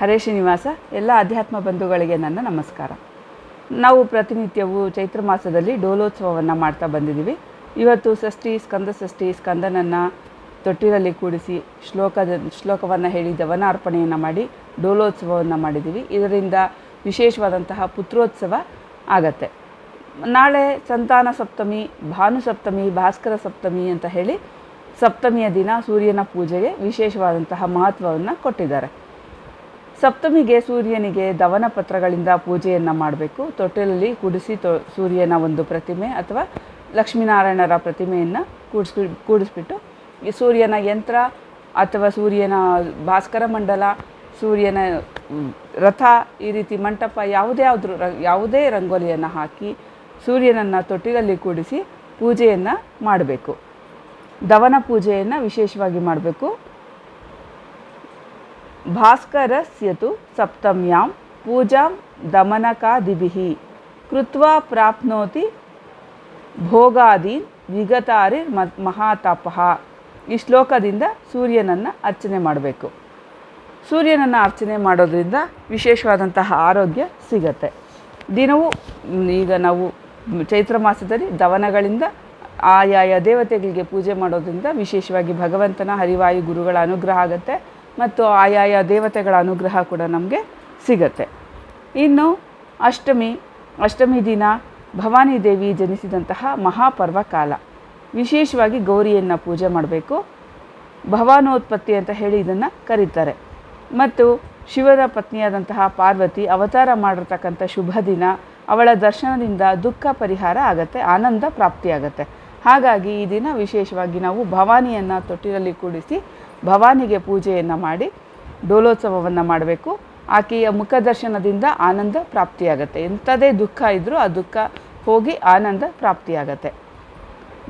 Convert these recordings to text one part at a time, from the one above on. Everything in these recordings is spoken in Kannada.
ಹರೇ ಶ್ರೀನಿವಾಸ, ಎಲ್ಲ ಅಧ್ಯಾತ್ಮ ಬಂಧುಗಳಿಗೆ ನನ್ನ ನಮಸ್ಕಾರ. ನಾವು ಪ್ರತಿನಿತ್ಯವೂ ಚೈತ್ರ ಮಾಸದಲ್ಲಿ ಡೋಲೋತ್ಸವವನ್ನು ಮಾಡ್ತಾ ಬಂದಿದ್ದೀವಿ. ಇವತ್ತು ಷಷ್ಠಿ, ಸ್ಕಂದ ಷಷ್ಠಿ, ಸ್ಕಂದನನ್ನು ತೊಟ್ಟಿಲಲ್ಲಿ ಕೂಡಿಸಿ ಶ್ಲೋಕದ, ಶ್ಲೋಕವನ್ನು ಹೇಳಿ ದವನಾರ್ಪಣೆಯನ್ನು ಮಾಡಿ ಡೋಲೋತ್ಸವವನ್ನು ಮಾಡಿದ್ದೀವಿ. ಇದರಿಂದ ವಿಶೇಷವಾದಂತಹ ಪುತ್ರೋತ್ಸವ ಆಗತ್ತೆ. ನಾಳೆ ಸಂತಾನ ಸಪ್ತಮಿ ಭಾನು ಸಪ್ತಮಿ ಭಾಸ್ಕರ ಸಪ್ತಮಿ ಅಂತ ಹೇಳಿ ಸಪ್ತಮಿಯ ದಿನ ಸೂರ್ಯನ ಪೂಜೆಗೆ ವಿಶೇಷವಾದಂತಹ ಮಹತ್ವವನ್ನು ಕೊಟ್ಟಿದ್ದಾರೆ. ಸಪ್ತಮಿಗೆ ಸೂರ್ಯನಿಗೆ ದವನ ಪತ್ರಗಳಿಂದ ಪೂಜೆಯನ್ನು ಮಾಡಬೇಕು. ತೊಟ್ಟಿಲಲ್ಲಿ ಕುಡಿಸಿ ತೊ, ಸೂರ್ಯನ ಒಂದು ಪ್ರತಿಮೆ ಅಥವಾ ಲಕ್ಷ್ಮೀನಾರಾಯಣರ ಪ್ರತಿಮೆಯನ್ನು ಕೂಡಿಸ್ಬಿ, ಕೂಡಿಸ್ಬಿಟ್ಟು, ಈ ಸೂರ್ಯನ ಯಂತ್ರ ಅಥವಾ ಸೂರ್ಯನ ಭಾಸ್ಕರ ಮಂಡಲ, ಸೂರ್ಯನ ರಥ ಈ ರೀತಿ ಮಂಟಪ ಯಾವುದೇ ಆದರೂ ಯಾವುದೇ ರಂಗೋಲಿಯನ್ನು ಹಾಕಿ ಸೂರ್ಯನನ್ನು ತೊಟ್ಟಿಲಲ್ಲಿ ಕೂಡಿಸಿ ಪೂಜೆಯನ್ನು ಮಾಡಬೇಕು. ದವನ ಪೂಜೆಯನ್ನು ವಿಶೇಷವಾಗಿ ಮಾಡಬೇಕು. ಭಾಸ್ಕರಸ್ಯತು ಸಪ್ತಮ್ಯಾಂ ಪೂಜಾಂ ದಮನಕಾದಿಭಿಃ ಕೃತ್ವಾ ಪ್ರಾಪ್ನೋತಿ ಭೋಗಾದೀನ್ ವಿಗತಾರಿ ಮ ಮಹಾತಪಃ ಈ ಶ್ಲೋಕದಿಂದ ಸೂರ್ಯನನ್ನು ಅರ್ಚನೆ ಮಾಡಬೇಕು. ಸೂರ್ಯನನ್ನು ಅರ್ಚನೆ ಮಾಡೋದ್ರಿಂದ ವಿಶೇಷವಾದಂತಹ ಆರೋಗ್ಯ ಸಿಗತ್ತೆ. ದಿನವೂ ಈಗ ನಾವು ಚೈತ್ರ ಮಾಸದಲ್ಲಿ ದವನಗಳಿಂದ ಆಯಾಯ ದೇವತೆಗಳಿಗೆ ಪೂಜೆ ಮಾಡೋದರಿಂದ ವಿಶೇಷವಾಗಿ ಭಗವಂತನ ಹರಿವಾಯು ಗುರುಗಳ ಅನುಗ್ರಹ ಆಗುತ್ತೆ. ಮತ್ತು ಆಯಾಯ ದೇವತೆಗಳ ಅನುಗ್ರಹ ಕೂಡ ನಮಗೆ ಸಿಗತ್ತೆ. ಇನ್ನು ಅಷ್ಟಮಿ ಅಷ್ಟಮಿ ದಿನ ಭವಾನಿ ದೇವಿ ಜನಿಸಿದಂತಹ ಮಹಾಪರ್ವ ಕಾಲ ವಿಶೇಷವಾಗಿ ಗೌರಿಯನ್ನು ಪೂಜೆ ಮಾಡಬೇಕು. ಭವಾನೋತ್ಪತ್ತಿ ಅಂತ ಹೇಳಿ ಇದನ್ನು ಕರೀತಾರೆ. ಮತ್ತು ಶಿವನ ಪತ್ನಿಯಾದಂತಹ ಪಾರ್ವತಿ ಅವತಾರ ಮಾಡಿರ್ತಕ್ಕಂಥ ಶುಭ ದಿನ, ಅವಳ ದರ್ಶನದಿಂದ ದುಃಖ ಪರಿಹಾರ ಆಗತ್ತೆ, ಆನಂದ ಪ್ರಾಪ್ತಿಯಾಗತ್ತೆ. ಹಾಗಾಗಿ ಈ ದಿನ ವಿಶೇಷವಾಗಿ ನಾವು ಭವಾನಿಯನ್ನು ತೊಟ್ಟಿಲಲ್ಲಿ ಕೂಡಿಸಿ ಭವಾನಿಗೆ ಪೂಜೆಯನ್ನು ಮಾಡಿ ಡೋಲೋತ್ಸವವನ್ನು ಮಾಡಬೇಕು. ಆಕೆಯ ಮುಖದರ್ಶನದಿಂದ ಆನಂದ ಪ್ರಾಪ್ತಿಯಾಗತ್ತೆ. ಎಂಥದೇ ದುಃಖ ಇದ್ದರೂ ಆ ದುಃಖ ಹೋಗಿ ಆನಂದ ಪ್ರಾಪ್ತಿಯಾಗತ್ತೆ.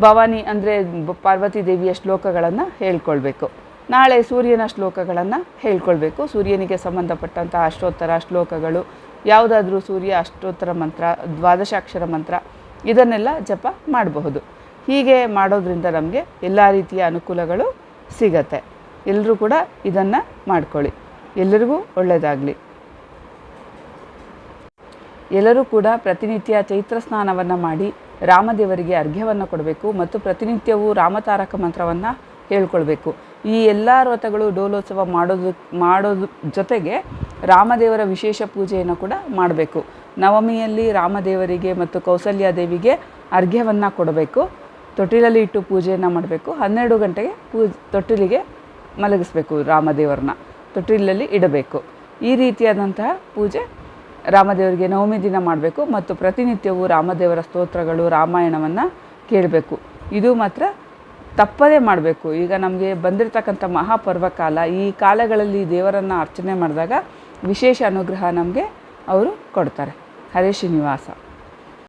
ಭವಾನಿ ಅಂದರೆ ಪಾರ್ವತಿ ದೇವಿಯ ಶ್ಲೋಕಗಳನ್ನು ಹೇಳ್ಕೊಳ್ಬೇಕು. ನಾಳೆ ಸೂರ್ಯನ ಶ್ಲೋಕಗಳನ್ನು ಹೇಳ್ಕೊಳ್ಬೇಕು. ಸೂರ್ಯನಿಗೆ ಸಂಬಂಧಪಟ್ಟಂಥ ಅಷ್ಟೋತ್ತರ ಶ್ಲೋಕಗಳು, ಯಾವುದಾದ್ರೂ ಸೂರ್ಯ ಅಷ್ಟೋತ್ತರ ಮಂತ್ರ, ದ್ವಾದಶಾಕ್ಷರ ಮಂತ್ರ, ಇದನ್ನೆಲ್ಲ ಜಪ ಮಾಡಬಹುದು. ಹೀಗೆ ಮಾಡೋದ್ರಿಂದ ನಮಗೆ ಎಲ್ಲ ರೀತಿಯ ಅನುಕೂಲಗಳು ಸಿಗತ್ತೆ. ಎಲ್ಲರೂ ಕೂಡ ಇದನ್ನು ಮಾಡ್ಕೊಳ್ಳಿ. ಎಲ್ಲರಿಗೂ ಒಳ್ಳೆಯದಾಗಲಿ ಎಲ್ಲರೂ ಕೂಡ ಪ್ರತಿನಿತ್ಯ ಚೈತ್ರ ಸ್ನಾನವನ್ನು ಮಾಡಿ ರಾಮದೇವರಿಗೆ ಅರ್ಘ್ಯವನ್ನು ಕೊಡಬೇಕು ಮತ್ತು ಪ್ರತಿನಿತ್ಯವೂ ರಾಮತಾರಕ ಮಂತ್ರವನ್ನು ಹೇಳ್ಕೊಳ್ಬೇಕು. ಈ ಎಲ್ಲ ವ್ರತಗಳು ಡೋಲೋತ್ಸವ ಮಾಡೋದು ಮಾಡೋದು ಜೊತೆಗೆ ರಾಮದೇವರ ವಿಶೇಷ ಪೂಜೆಯನ್ನು ಕೂಡ ಮಾಡಬೇಕು. ನವಮಿಯಲ್ಲಿ ರಾಮದೇವರಿಗೆ ಮತ್ತು ಕೌಸಲ್ಯ ದೇವಿಗೆ ಅರ್ಘ್ಯವನ್ನು ಕೊಡಬೇಕು. ತೊಟ್ಟಿಲಲ್ಲಿ ಇಟ್ಟು ಪೂಜೆಯನ್ನು ಮಾಡಬೇಕು. ಹನ್ನೆರಡು ಗಂಟೆಗೆ ಪೂಜ್, ತೊಟ್ಟಿಲಿಗೆ ಮಲಗಿಸ್ಬೇಕು ರಾಮದೇವರನ್ನ, ತೊಟ್ಟಿಲಲ್ಲಿ ಇಡಬೇಕು. ಈ ರೀತಿಯಾದಂತಹ ಪೂಜೆ ರಾಮದೇವರಿಗೆ ನವಮಿ ದಿನ ಮಾಡಬೇಕು ಮತ್ತು ಪ್ರತಿನಿತ್ಯವೂ ರಾಮದೇವರ ಸ್ತೋತ್ರಗಳು, ರಾಮಾಯಣವನ್ನು ಕೇಳಬೇಕು. ಇದು ಮಾತ್ರ ತಪ್ಪದೇ ಮಾಡಬೇಕು. ಈಗ ನಮಗೆ ಬಂದಿರತಕ್ಕಂಥ ಮಹಾಪರ್ವ ಕಾಲ ಈ ಕಾಲಗಳಲ್ಲಿ ದೇವರನ್ನು ಅರ್ಚನೆ ಮಾಡಿದಾಗ ವಿಶೇಷ ಅನುಗ್ರಹ ನಮಗೆ ಅವರು ಕೊಡ್ತಾರೆ. ಹರೇ ಶ್ರೀನಿವಾಸ.